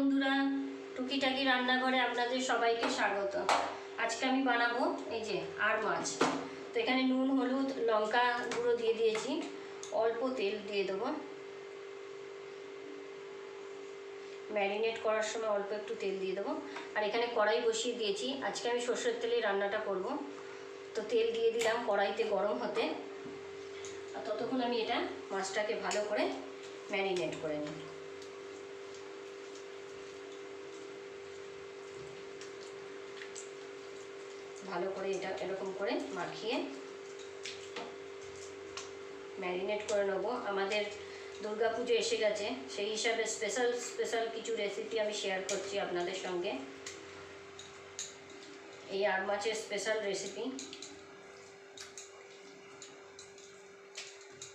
বন্ধুরা, টুকিটাকি রান্নাঘরে আপনাদের সবাইকে স্বাগত। আজকে আমি বানাবো এই যে আর মাছ। তো এখানে নুন, হলুদ, লঙ্কা গুঁড়ো দিয়ে দিয়েছি। অল্প তেল দিয়ে দেবো। ম্যারিনেট করার সময় অল্প একটু তেল দিয়ে দেবো। আর এখানে কড়াই বসিয়ে দিয়েছি। আজকে আমি সর্ষের তেলে রান্নাটা করব। তো তেল দিয়ে দিলাম কড়াইতে গরম হতে। আর ততক্ষণ আমি এটা মাছটাকে ভালো করে ম্যারিনেট করে নিই। ভালো করে এটা এরকম করে মাখিয়ে ম্যারিনেট করে নেব। আমাদের দুর্গা পুজো এসে গেছে, সেই হিসাবে স্পেশাল স্পেশাল কিছু রেসিপি আমি শেয়ার করছি আপনাদের সঙ্গে। এই আর মাছের স্পেশাল রেসিপি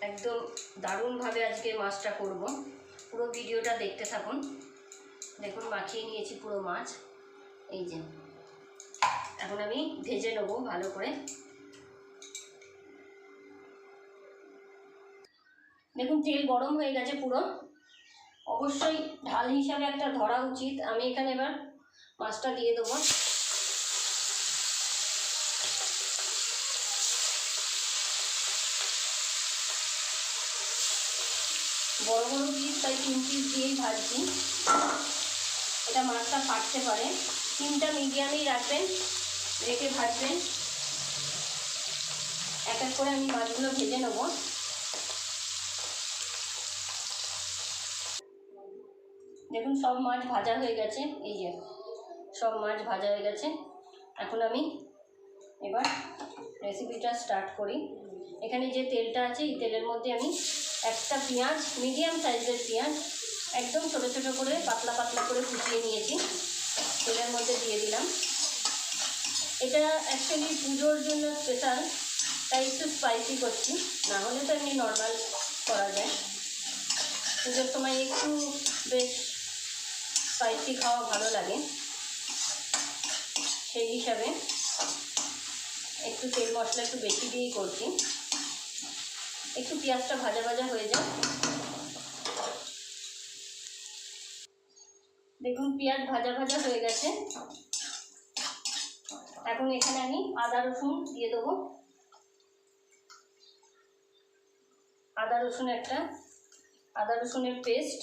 একদম দারুণভাবে আজকে মাছটা করব। পুরো ভিডিওটা দেখতে থাকুন। দেখুন, মাখিয়ে নিয়েছি পুরো মাছ। এই যে। এখন আমি ভেজে নেব ভালো করে। দেখুন, তেল গরম হয়ে গেছে পুরো। অবশ্যই ঢাল হিসাবে একটা ধরা উচিত। আমি এখানে এবার মাছটা দিয়ে দেবো। বড় বড় পিস তাই তিন পিস দিয়েই ভাজছি। এটা মাছটা ফাটতে পারে। তিনটা মিডিয়ামেই রাখবেন। রেখে ভাজবেন এক এক করে আমি মাছগুলো ভেজে নেব। দেখুন, সব মাছ ভাজা হয়ে গেছে। এই যে, সব মাছ ভাজা হয়ে গেছে। এখন আমি এবার রেসিপিটা স্টার্ট করি। এখানে যে তেলটা আছে, এই তেলের মধ্যে আমি একটা পেঁয়াজ মিডিয়াম সাইজের পেঁয়াজ, একদম ছোটো ছোটো করে, পাতলা পাতলা করে কুচিয়ে নিয়েছি। তেলের মধ্যে দিয়ে দিলাম। এটা অ্যাকচুয়ালি পুজোর জন্য স্পেশাল তাই একটু স্পাইসি করছি। না হলে তো এমনি নর্মাল করা যায়। পুজোর সময় একটু বেশ স্পাইসি খাওয়া ভালো লাগে। সেই হিসাবে একটু তেল মশলা একটু বেশি দিয়েই করছি। একটু পেঁয়াজটা ভাজা ভাজা হয়ে যায় দেখুন, পেঁয়াজ ভাজা ভাজা হয়ে গেছে। এখন এখানে আমি আদা, রসুন দিয়ে দেবো। আদা, রসুন একটা, আদা, রসুনের পেস্ট।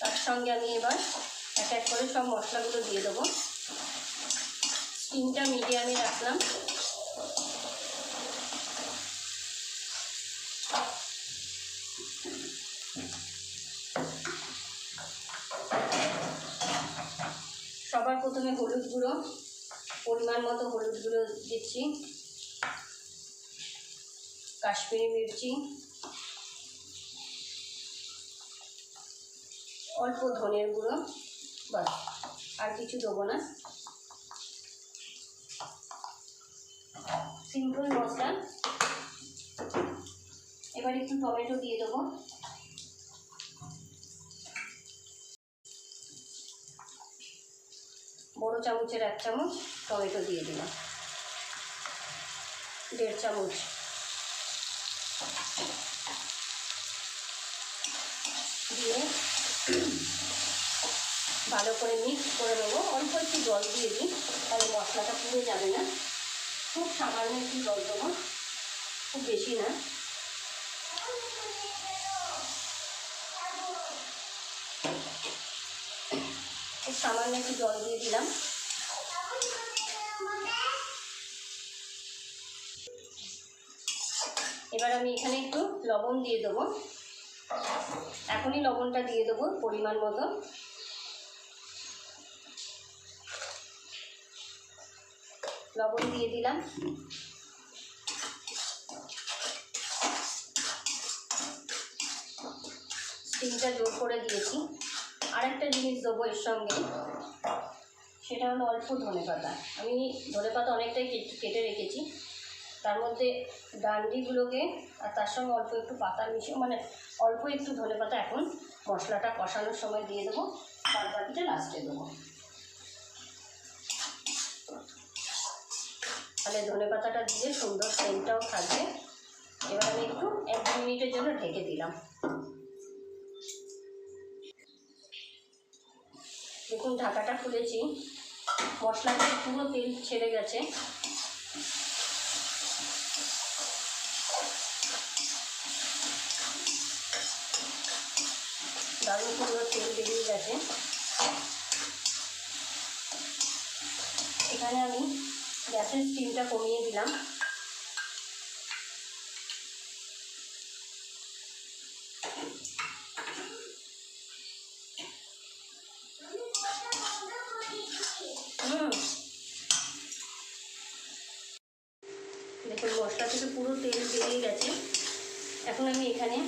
তার সঙ্গে আমি এবার এক এক করে সব মশলাগুলো দিয়ে দেবো। স্টিমটা মিডিয়ামে রাখলাম। সবার প্রথমে হলুদ গুঁড়ো, পরিমাণ মতো হলুদ গুঁড়ো দিচ্ছি, কাশ্মীরি মির্চি, অল্প ধনের গুঁড়ো, বাস, আর কিছু দেবো না। সিম্পল মশলা। এবার একটু টমেটো দিয়ে দেবো। চামচের এক চামচ টমেটো দিয়ে দিলাম। দেড় চামচ। দিয়ে ভালো করে মিক্স করে নেব। অল্প একটু জল দিয়ে দিই, তাহলে মশলাটা পুড়ে যাবে না। খুব সামান্য একটু জল দেবো, খুব বেশি না। খুব সামান্য একটু জল দিয়ে দিলাম। এবার আমি এখানে একটু লবণ দিয়ে দেবো। এখনই লবণটা দিয়ে দেবো পরিমাণ মতো। লবণ দিয়ে দিলাম। স্টিমটা জোর করে দিয়েছি। আরেকটা জিনিস দেবো এর সঙ্গে, সেটা হলো অল্প ধনে পাতা আমি ধনে পাতা অনেকটাই কেটে- রেখেছি। তার মধ্যে ডান্ডিগুলোকে আর তার সঙ্গে অল্প একটু পাতা মিশিয়ে মানে অল্প একটু ধনে পাতা এখন মশলাটা কষানোর সময় দিয়ে দেবো, বাদ বাকিটা লাস্টে দেবো। তাহলে ধনে পাতাটা দিয়ে সুন্দর সেন্টটাও থাকবে। এবার আমি একটু এক দু মিনিটের জন্য ঢেকে দিলাম। দেখুন, ঢাকাটা খুলেছি। মশলা থেকে পুরো তেল ছেড়ে গেছে। দারুণ সুন্দর তেল বেরিয়ে গেছে এখানে আমি গ্যাসের স্টিমটা কমিয়ে দিলাম। দেখুন, মশলা থেকে পুরো তেল বেরিয়ে গেছে। এখন আমি এখানে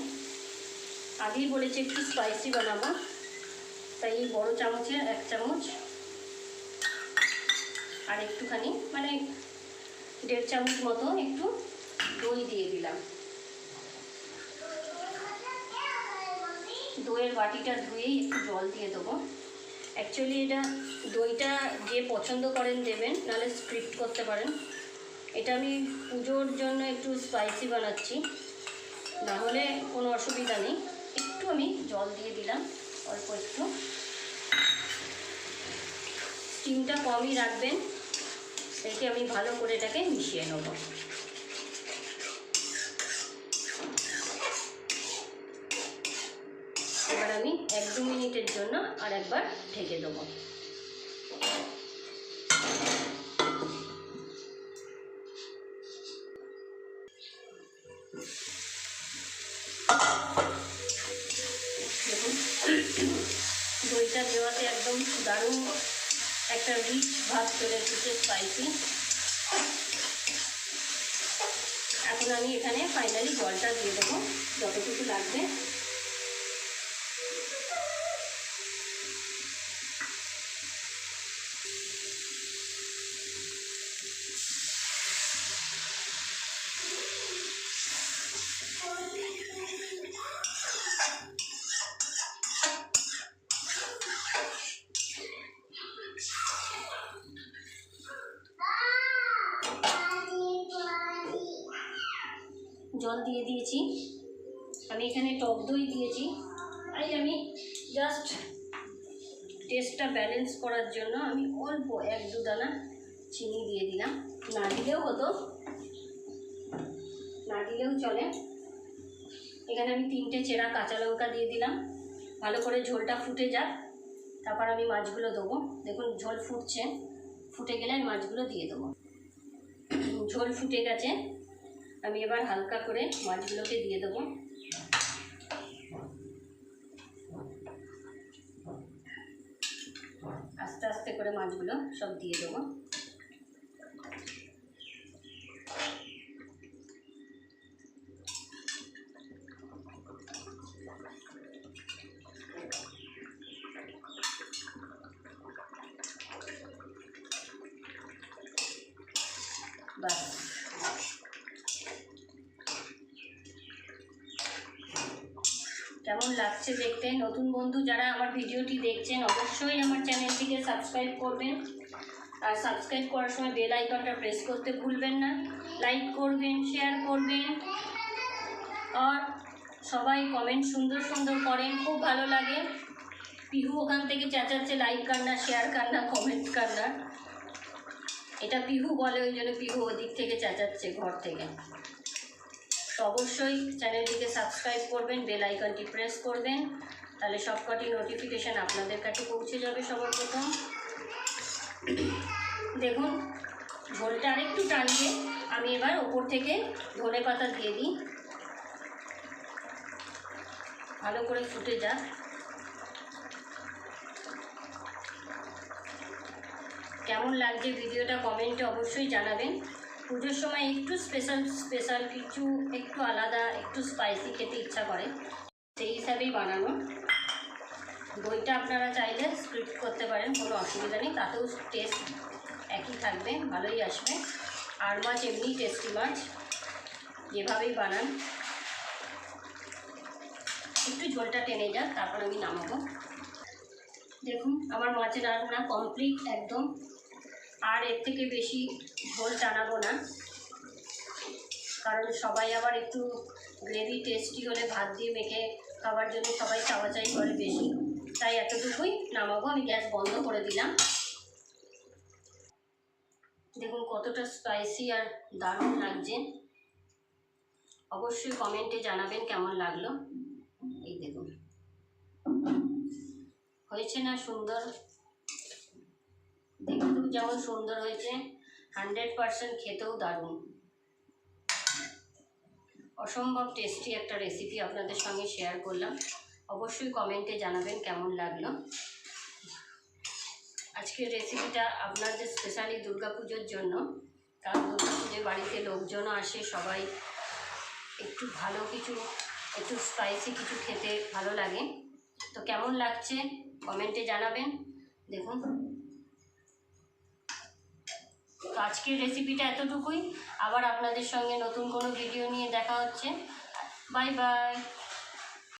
আগেই বলেছি একটু স্পাইসি বানাবো। তাই এই বড়ো চামচে এক চামচ। আর একটুখানি মানে দেড় চামচ মতো একটু দই দিয়ে দিলাম। দইয়ের বাটিটা ধুয়েই একটু জল দিয়ে দেবো। অ্যাকচুয়ালি এটা দইটা যে পছন্দ করেন দেবেন, নাহলে স্ক্রিপ্ট করতে পারেন। এটা আমি পুজোর জন্য একটু স্পাইসি বানাচ্ছি। না হলে কোনো অসুবিধা নেই। একটু আমি জল দিয়ে দিলাম, অল্প একটু। স্টিমটা কমই রাখবেন রেখে আমি ভালো করে এটাকে মিশিয়ে নেব। এবার আমি এক দু মিনিটের জন্য আর একবার ঢেকে দেবো। দারুণ একটা রিচ ভাত চলে এসেছে স্পাইসি এখন আমি এখানে ফাইনালি জলটা দিয়ে দেবো, যতটুকু লাগবে। জল দিয়ে দিয়েছি। আমি এখানে টক দই দিয়েছি। তাই আমি জাস্ট টেস্টটা ব্যালেন্স করার জন্য আমি অল্প এক দু দানা চিনি দিয়ে দিলাম। না দিলেও হতো। না দিলেও চলে। এখানে আমি তিনটে চেরা কাঁচা লঙ্কা দিয়ে দিলাম। ভালো করে ঝোলটা ফুটে যাক। তারপর আমি মাছগুলো দেবো। দেখুন ঝোল ফুটছে। ফুটে গেলে আমি মাছগুলো দিয়ে দেবো। ঝোল ফুটে গেছে। আমি এবার হালকা করে মাছগুলোকে দিয়ে দেবো। আস্তে আস্তে করে মাছগুলো সব দিয়ে দেবো বাস লাগছে দেখতে, নতুন বন্ধু যারা আমার ভিডিওটি দেখছেন, অবশ্যই আমার চ্যানেলটিকে সাবস্ক্রাইব করবেন। আর সাবস্ক্রাইব করার সময় বেল আইকনটা প্রেস করতে ভুলবেন না। লাইক করবেন শেয়ার করবেন। আর সবাই কমেন্ট সুন্দর সুন্দর করেন, খুব ভালো লাগে। পিহু ওখান থেকে চেঁচাচ্ছে লাইক কান্না শেয়ার কান্না কমেন্ট কান্না। এটা পিহু বলে, ওই জন্য পিহু ওদিক থেকে চেঁচাচ্ছে, ঘর থেকে। অবশ্যই চ্যানেলটিকে সাবস্ক্রাইব করবেন, বেল আইকনটি প্রেস করবেন, তাহলে সবকটি নোটিফিকেশান আপনাদের কাছে পৌঁছে যাবে সবার প্রথম দেখুন ঝোলটা আরেকটু টানবে আমি এবার ওপর থেকে ধনে পাতা দিয়ে দিই। ভালো করে ফুটে যাক। কেমন লাগছে ভিডিওটা কমেন্টে অবশ্যই জানাবেন। পুজোর সময় একটু স্পেশাল স্পেশাল কিছু, একটু আলাদা, একটু স্পাইসি খেতে ইচ্ছা করে, সেই হিসাবেই বানানো। দইটা আপনারা চাইলে স্ক্রিপ্ট করতে পারেন, কোনো অসুবিধা নেই, তাতেও টেস্ট একই থাকবে, ভালোই আসবে। আর মাছ এমনি টেস্টি মাছ, যেভাবেই বানান। একটু ঝোলটা টেনে যাক, তারপর আমি নামাবো। দেখুন, আমার মাছের রান্না কমপ্লিট একদম আর এর থেকে বেশি ঝোল টানাবো না। কারণ সবাই আবার একটু গ্রেভি টেস্টি হলে ভাত দিয়ে মেখে খাওয়ার জন্য সবাই চাওয়াচাই করে বেশি। তাই এতটুকুই নামাবো, আমি গ্যাস বন্ধ করে দিলাম। দেখুন কতটা স্পাইসি আর দারুণ লাগছে। অবশ্যই কমেন্টে জানাবেন কেমন লাগল। এই দেখুন। হয়েছে না সুন্দর? দেখতেও যেমন সুন্দর হয়েছে হান্ড্রেড পারসেন্ট খেতেও দারুণ। অসম্ভব টেস্টি একটা রেসিপি আপনাদের সঙ্গে শেয়ার করলাম। অবশ্যই কমেন্টে জানাবেন কেমন লাগল। আজকের রেসিপিটা আপনাদের স্পেশালি দুর্গাপুজোর জন্য। কারণ দুর্গাপুজোয় বাড়িতে লোকজনও আসে, সবাই একটু ভালো কিছু, একটু স্পাইসি কিছু খেতে ভালো লাগে। তো কেমন লাগছে? কমেন্টে জানাবেন। দেখুন। তো আজকের রেসিপিটা এতটুকুই। আবার আপনাদের সঙ্গে নতুন কোনো ভিডিও নিয়ে দেখা হচ্ছে। Bye bye